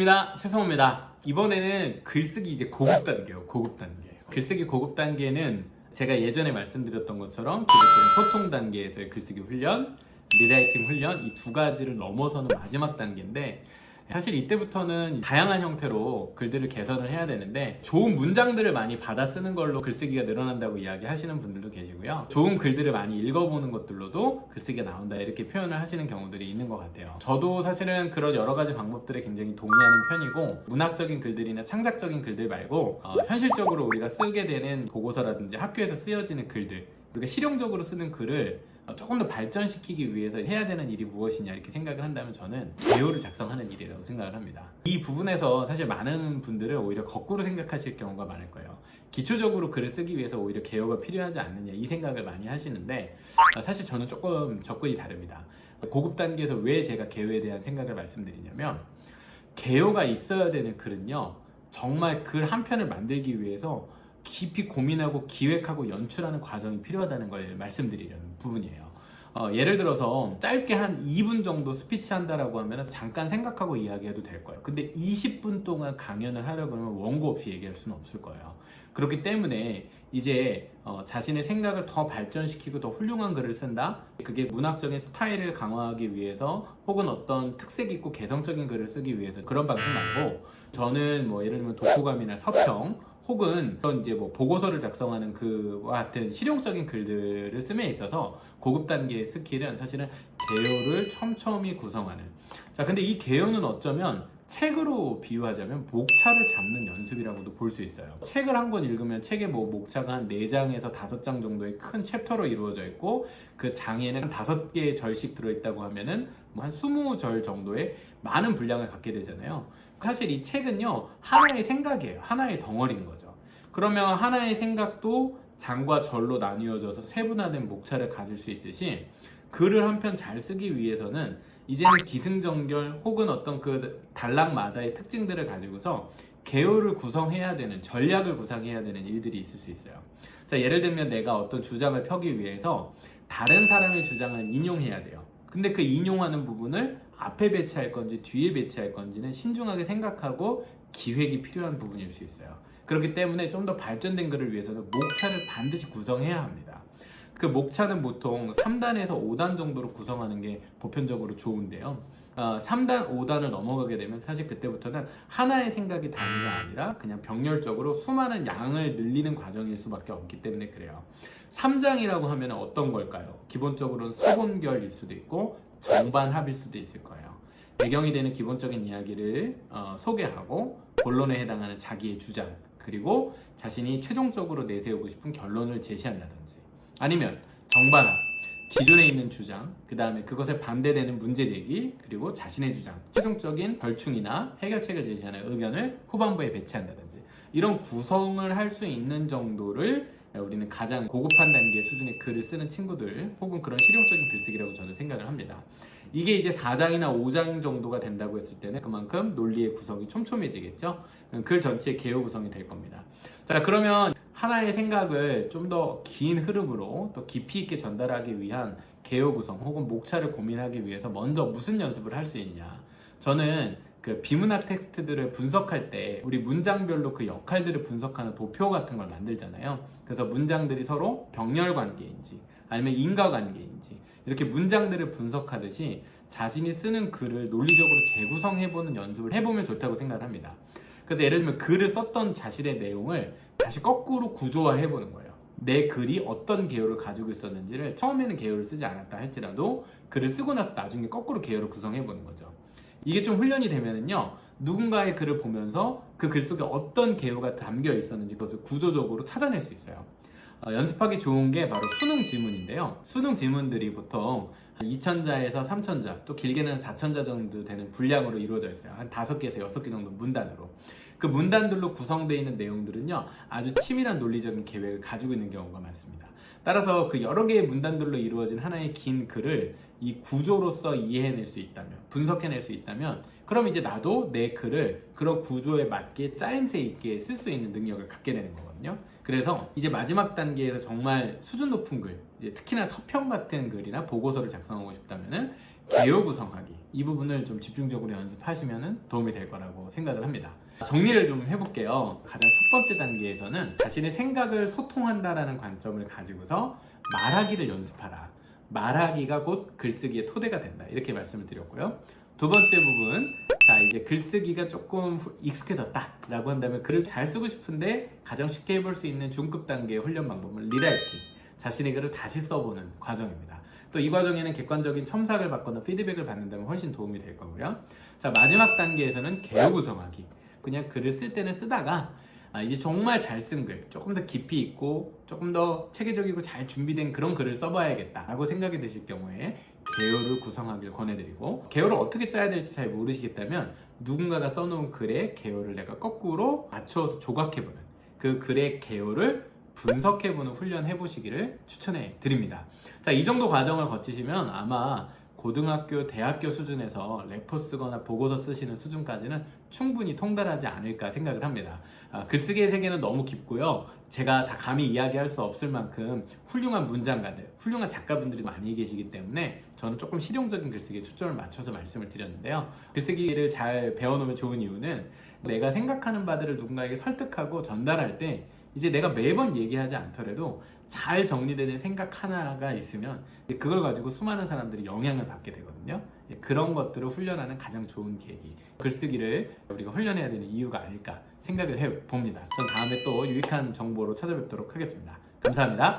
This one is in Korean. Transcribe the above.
반갑습니다. 최성호입니다. 이번에는 글쓰기 이제 고급 단계요. 고급 단계. 글쓰기 고급 단계는 제가 예전에 말씀드렸던 것처럼 소통 단계에서의 글쓰기 훈련, 리라이팅 훈련 이 두 가지를 넘어서는 마지막 단계인데 사실 이때부터는 다양한 형태로 글들을 개선을 해야 되는데 좋은 문장들을 많이 받아 쓰는 걸로 글쓰기가 늘어난다고 이야기하시는 분들도 계시고요. 좋은 글들을 많이 읽어보는 것들로도 글쓰기가 나온다 이렇게 표현을 하시는 경우들이 있는 것 같아요. 저도 사실은 그런 여러 가지 방법들에 굉장히 동의하는 편이고 문학적인 글들이나 창작적인 글들 말고 어, 현실적으로 우리가 쓰게 되는 보고서라든지 학교에서 쓰여지는 글들 우리가 실용적으로 쓰는 글을 어, 조금 더 발전시키기 위해서 해야 되는 일이 무엇이냐 이렇게 생각을 한다면 저는 개요를 작성하는 일이라고 생각을 합니다. 이 부분에서 사실 많은 분들은 오히려 거꾸로 생각하실 경우가 많을 거예요. 기초적으로 글을 쓰기 위해서 오히려 개요가 필요하지 않느냐 이 생각을 많이 하시는데 어, 사실 저는 조금 접근이 다릅니다. 고급 단계에서 왜 제가 개요에 대한 생각을 말씀드리냐면 개요가 있어야 되는 글은요 정말 글 한 편을 만들기 위해서 깊이 고민하고 기획하고 연출하는 과정이 필요하다는 걸 말씀드리려는 부분이에요. 어, 예를 들어서 짧게 한 2분 정도 스피치 한다라고 하면 잠깐 생각하고 이야기해도 될 거예요. 근데 20분 동안 강연을 하려고 하면 원고 없이 얘기할 수는 없을 거예요. 그렇기 때문에 이제 어, 자신의 생각을 더 발전시키고 더 훌륭한 글을 쓴다. 그게 문학적인 스타일을 강화하기 위해서 혹은 어떤 특색 있고 개성적인 글을 쓰기 위해서 그런 방식 말고 저는 뭐 예를 들면 독후감이나 서평 혹은 그런 이제 뭐 보고서를 작성하는 그와 같은 실용적인 글들을 씀에 있어서 고급 단계의 스킬은 사실은 개요를 촘촘히 구성하는 자 근데 이 개요는 어쩌면 책으로 비유하자면 목차를 잡는 연습이라고도 볼 수 있어요. 책을 한 권 읽으면 책의 뭐 목차가 한 4장에서 5장 정도의 큰 챕터로 이루어져 있고 그 장에는 한 5개의 절씩 들어있다고 하면은 뭐 한 20절 정도의 많은 분량을 갖게 되잖아요. 사실 이 책은요, 하나의 생각이에요. 하나의 덩어리인 거죠. 그러면 하나의 생각도 장과 절로 나뉘어져서 세분화된 목차를 가질 수 있듯이 글을 한 편 잘 쓰기 위해서는 이제는 기승전결 혹은 어떤 그 단락마다의 특징들을 가지고서 개요를 구성해야 되는 전략을 구상해야 되는 일들이 있을 수 있어요. 자, 예를 들면 내가 어떤 주장을 펴기 위해서 다른 사람의 주장을 인용해야 돼요. 근데 그 인용하는 부분을 앞에 배치할 건지 뒤에 배치할 건지는 신중하게 생각하고 기획이 필요한 부분일 수 있어요. 그렇기 때문에 좀 더 발전된 글을 위해서는 목차를 반드시 구성해야 합니다. 그 목차는 보통 3단에서 5단 정도로 구성하는 게 보편적으로 좋은데요. 어, 3단, 5단을 넘어가게 되면 사실 그때부터는 하나의 생각이 단위가 아니라 그냥 병렬적으로 수많은 양을 늘리는 과정일 수밖에 없기 때문에 그래요. 3장이라고 하면 어떤 걸까요? 기본적으로는 서본결일 수도 있고 정반합일 수도 있을 거예요. 배경이 되는 기본적인 이야기를 어, 소개하고 본론에 해당하는 자기의 주장 그리고 자신이 최종적으로 내세우고 싶은 결론을 제시한다든지 아니면 정반합 기존에 있는 주장, 그 다음에 그것에 반대되는 문제 제기, 그리고 자신의 주장, 최종적인 절충이나 해결책을 제시하는 의견을 후반부에 배치한다든지 이런 구성을 할 수 있는 정도를 우리는 가장 고급한 단계 수준의 글을 쓰는 친구들 혹은 그런 실용적인 글쓰기라고 저는 생각을 합니다. 이게 이제 4장이나 5장 정도가 된다고 했을 때는 그만큼 논리의 구성이 촘촘해지겠죠. 글 전체의 개요 구성이 될 겁니다. 자, 그러면 하나의 생각을 좀 더 긴 흐름으로 또 깊이 있게 전달하기 위한 개요 구성 혹은 목차를 고민하기 위해서 먼저 무슨 연습을 할 수 있냐. 저는 그 비문학 텍스트들을 분석할 때 우리 문장별로 그 역할들을 분석하는 도표 같은 걸 만들잖아요. 그래서 문장들이 서로 병렬 관계인지 아니면 인과 관계인지 이렇게 문장들을 분석하듯이 자신이 쓰는 글을 논리적으로 재구성해보는 연습을 해보면 좋다고 생각을 합니다. 그래서 예를 들면 글을 썼던 자신의 내용을 다시 거꾸로 구조화해 보는 거예요. 내 글이 어떤 개요를 가지고 있었는지를 처음에는 개요를 쓰지 않았다 할지라도 글을 쓰고 나서 나중에 거꾸로 개요를 구성해 보는 거죠. 이게 좀 훈련이 되면은요 누군가의 글을 보면서 그 글 속에 어떤 개요가 담겨 있었는지 그것을 구조적으로 찾아낼 수 있어요. 어, 연습하기 좋은 게 바로 수능 지문인데요. 수능 지문들이 보통 2천자에서 3천자, 또 길게는 4천자 정도 되는 분량으로 이루어져 있어요. 한 5개에서 6개 정도 문단으로. 그 문단들로 구성되어 있는 내용들은요, 아주 치밀한 논리적인 계획을 가지고 있는 경우가 많습니다. 따라서 그 여러 개의 문단들로 이루어진 하나의 긴 글을 이 구조로서 이해해낼 수 있다면, 분석해낼 수 있다면, 그럼 이제 나도 내 글을 그런 구조에 맞게 짜임새 있게 쓸 수 있는 능력을 갖게 되는 거거든요. 그래서 이제 마지막 단계에서 정말 수준 높은 글, 특히나 서평 같은 글이나 보고서를 작성하고 싶다면은 개요 구성하기 이 부분을 좀 집중적으로 연습하시면 도움이 될 거라고 생각을 합니다. 정리를 좀 해볼게요. 가장 첫 번째 단계에서는 자신의 생각을 소통한다라는 관점을 가지고서 말하기를 연습하라. 말하기가 곧 글쓰기의 토대가 된다. 이렇게 말씀을 드렸고요. 두 번째 부분, 자 이제 글쓰기가 조금 후- 익숙해졌다 라고 한다면 글을 잘 쓰고 싶은데 가장 쉽게 해볼 수 있는 중급 단계의 훈련 방법은 리라이팅. 자신의 글을 다시 써보는 과정입니다. 또 이 과정에는 객관적인 첨삭을 받거나 피드백을 받는다면 훨씬 도움이 될 거고요. 자 마지막 단계에서는 개요 구성하기. 그냥 글을 쓸 때는 쓰다가 아, 이제 정말 잘 쓴 글, 조금 더 깊이 있고 조금 더 체계적이고 잘 준비된 그런 글을 써봐야겠다라고 생각이 드실 경우에 개요를 구성하길 권해드리고 개요를 어떻게 짜야 될지 잘 모르시겠다면 누군가가 써놓은 글의 개요를 내가 거꾸로 맞춰서 조각해보는 그 글의 개요를 분석해보는 훈련 해보시기를 추천해 드립니다. 자, 이 정도 과정을 거치시면 아마 고등학교, 대학교 수준에서 레포 쓰거나 보고서 쓰시는 수준까지는 충분히 통달하지 않을까 생각을 합니다. 아, 글쓰기의 세계는 너무 깊고요. 제가 다 감히 이야기할 수 없을 만큼 훌륭한 문장가들, 훌륭한 작가분들이 많이 계시기 때문에 저는 조금 실용적인 글쓰기에 초점을 맞춰서 말씀을 드렸는데요. 글쓰기를 잘 배워놓으면 좋은 이유는 내가 생각하는 바들을 누군가에게 설득하고 전달할 때 이제 내가 매번 얘기하지 않더라도 잘 정리되는 생각 하나가 있으면 그걸 가지고 수많은 사람들이 영향을 받게 되거든요. 예, 그런 것들을 훈련하는 가장 좋은 계기. 글쓰기를 우리가 훈련해야 되는 이유가 아닐까 생각을 해 봅니다. 전 다음에 또 유익한 정보로 찾아뵙도록 하겠습니다. 감사합니다.